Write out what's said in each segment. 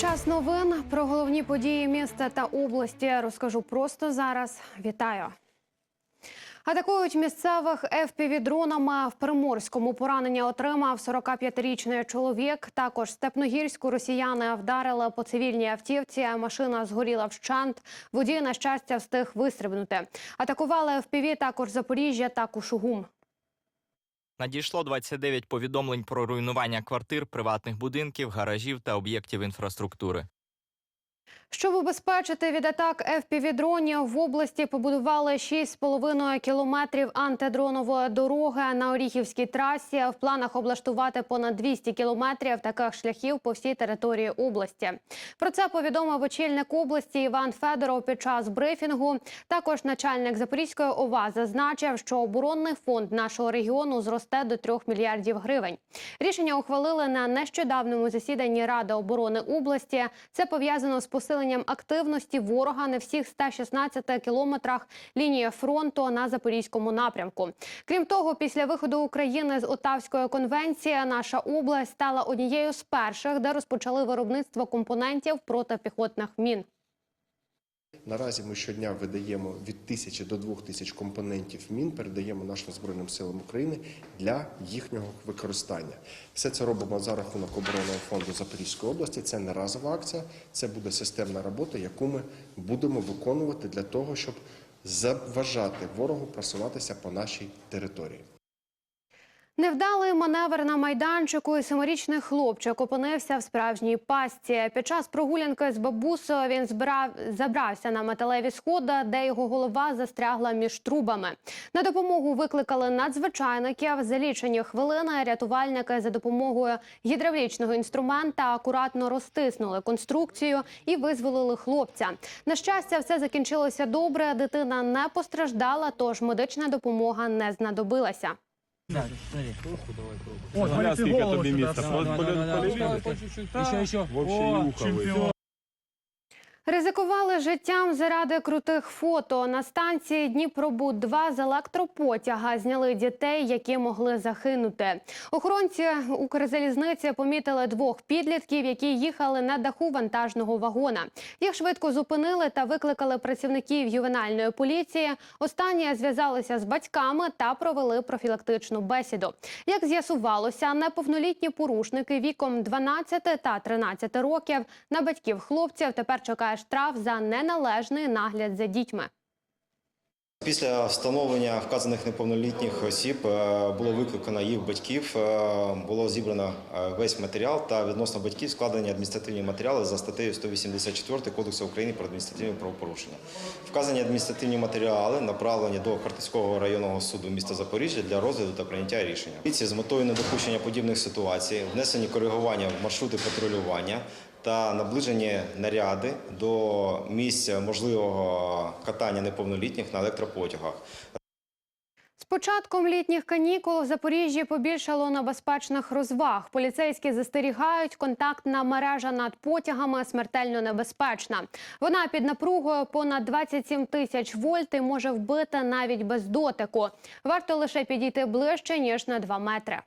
Час новин про головні події міста та області розкажу просто зараз. Вітаю. Атакують місцевих FPV-дронами. В Приморському поранення отримав 45-річний чоловік. Також Степногірську росіяни вдарили по цивільній автівці. Машина згоріла вщент. Водій, на щастя, встиг вистрибнути. Атакували FPV також Запоріжжя та Кушугум. Надійшло 29 повідомлень про руйнування квартир, приватних будинків, гаражів та об'єктів інфраструктури. Щоб убезпечити від атак FPV-дронів, в області побудували 6,5 кілометрів антидронової дороги на Оріхівській трасі. В планах облаштувати понад 200 кілометрів таких шляхів по всій території області. Про це повідомив очільник області Іван Федоров під час брифінгу. Також начальник Запорізької ОВА зазначив, що оборонний фонд нашого регіону зросте до 3 мільярдів гривень. Рішення ухвалили на нещодавному засіданні Ради оборони області. Це пов'язано з посиленням активності ворога на всіх 116 кілометрах лінії фронту на запорізькому напрямку. Крім того, після виходу України з Отавської конвенції наша область стала однією з перших, де розпочали виробництво компонентів протипіхотних мін. Наразі ми щодня видаємо від тисячі до двох тисяч компонентів мін, передаємо нашим збройним силам України для їхнього використання. Все це робимо за рахунок оборонного фонду Запорізької області. Це не разова акція, це буде системна робота, яку ми будемо виконувати для того, щоб заважати ворогу просуватися по нашій території. Невдалий маневр на майданчику і семирічний хлопчик опинився в справжній пастці. Під час прогулянки з бабусею він збирав забрався на металеві сходи, де його голова застрягла між трубами. На допомогу викликали надзвичайників. За лічені хвилини рятувальники за допомогою гідравлічного інструмента акуратно розтиснули конструкцію і визволили хлопця. На щастя, все закінчилося добре. Дитина не постраждала, тож медична допомога не знадобилася. О, смотри, ты голову сюда місця. давай, По- давай, по- давай, поліві? давай, по чуть-чуть. Еще, еще. Вообще О, не ухо чемпион. Ризикували життям заради крутих фото. На станції Дніпробуд-2 з електропотяга зняли дітей, які могли загинути. Охоронці Укрзалізниці помітили двох підлітків, які їхали на даху вантажного вагона. Їх швидко зупинили та викликали працівників ювенальної поліції. Останні зв'язалися з батьками та провели профілактичну бесіду. Як з'ясувалося, неповнолітні порушники віком 12 та 13 років на батьків хлопців тепер чекає штраф за неналежний нагляд за дітьми. Після встановлення вказаних неповнолітніх осіб е, було викликано їх батьків, е, було зібрано е, весь матеріал та відносно батьків складені адміністративні матеріали за статтею 184 Кодексу України про адміністративні правопорушення. Вказані адміністративні матеріали направлені до Хартицького районного суду міста Запоріжжя для розгляду та прийняття рішення. З метою недопущення подібних ситуацій внесені коригування в маршрути патрулювання та наближені наряди до місця можливого катання неповнолітніх на електропотягах. З початком літніх канікул в Запоріжжі побільшало небезпечних розваг. Поліцейські застерігають, контактна мережа над потягами смертельно небезпечна. Вона під напругою понад 27 тисяч вольт і може вбити навіть без дотику. Варто лише підійти ближче ніж на 2 метри.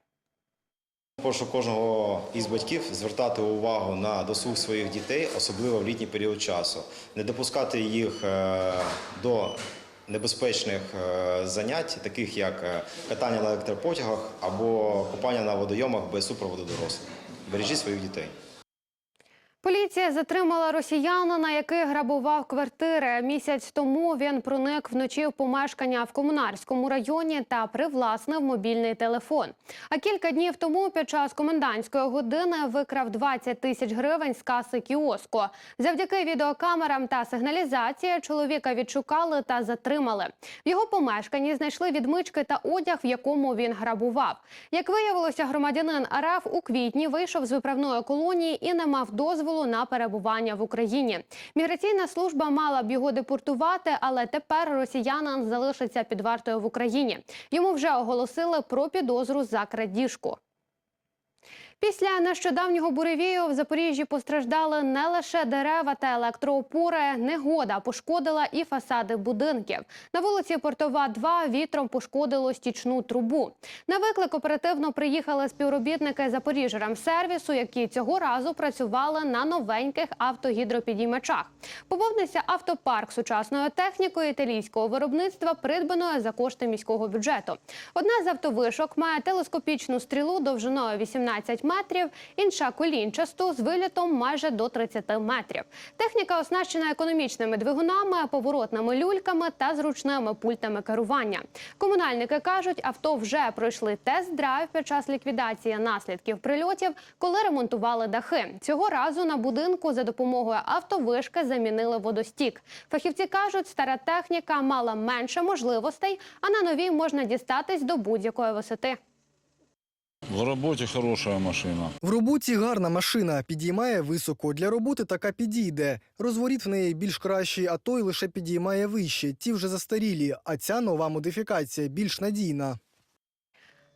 Прошу кожного із батьків звертати увагу на досуг своїх дітей, особливо в літній період часу, не допускати їх е, до небезпечних е, занять, таких як е, катання на електропотягах або купання на водойомах без супроводу дорослих. Бережіть своїх дітей. Поліція затримала росіянина, який грабував квартири. Місяць тому він проник вночі в помешкання в комунарському районі та привласнив мобільний телефон. А кілька днів тому, під час комендантської години, викрав 20 тисяч гривень з каси кіоску. Завдяки відеокамерам та сигналізації чоловіка відшукали та затримали. В його помешканні знайшли відмички та одяг, в якому він грабував. Як виявилося, громадянин РФ у квітні вийшов з виправної колонії і не мав дозволу на перебування в Україні. Міграційна служба мала б його депортувати, але тепер росіянин залишиться під вартою в Україні. Йому вже оголосили про підозру за крадіжку. Після нещодавнього буревію в Запоріжжі постраждали не лише дерева та електроопори. Негода пошкодила і фасади будинків. На вулиці Портова 2 вітром пошкодило стічну трубу. На виклик оперативно приїхали співробітники Запоріжжя-сервісу, які цього разу працювали на новеньких автогідропідіймачах. Поповнився автопарк сучасною технікою італійського виробництва, придбаною за кошти міського бюджету. Одна з автовишок має телескопічну стрілу довжиною 18 метрів, інша колінчасту з вилітом майже до 30 метрів. Техніка оснащена економічними двигунами, поворотними люльками та зручними пультами керування. Комунальники кажуть, авто вже пройшли тест-драйв під час ліквідації наслідків прильотів, коли ремонтували дахи. Цього разу на будинку за допомогою автовишки замінили водостік. Фахівці кажуть, стара техніка мала менше можливостей, а на новій можна дістатись до будь-якої висоти. В роботі хороша машина. В роботі гарна машина, підіймає високо. Для роботи така підійде. Розворіт в неї більш кращий, а той лише підіймає вище. Ті вже застарілі, а ця нова модифікація більш надійна.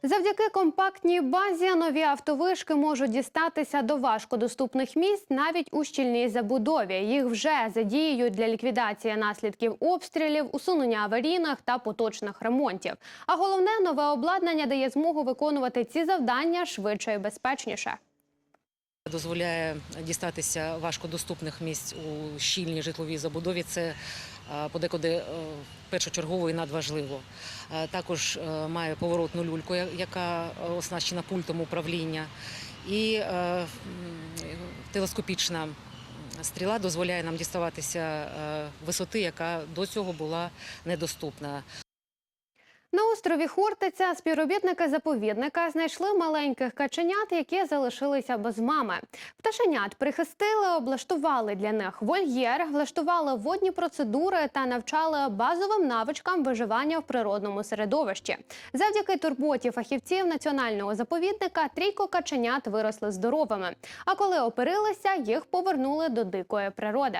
Завдяки компактній базі нові автовишки можуть дістатися до важкодоступних місць навіть у щільній забудові. Їх вже задіюють для ліквідації наслідків обстрілів, усунення аварійних та поточних ремонтів. А головне нове обладнання дає змогу виконувати ці завдання швидше і безпечніше. Дозволяє дістатися важкодоступних місць у щільній житловій забудові. Це е, подекуди е, першочергово і надважливо. Е, Також має поворотну люльку, яка оснащена пультом управління, і телескопічна стріла дозволяє нам діставатися висоти, яка до цього була недоступна. На острові Хортиця співробітники заповідника знайшли маленьких каченят, які залишилися без мами. Пташенят прихистили, облаштували для них вольєр, влаштували водні процедури та навчали базовим навичкам виживання в природному середовищі. Завдяки турботі фахівців національного заповідника трійко каченят виросли здоровими. А коли оперилися, їх повернули до дикої природи.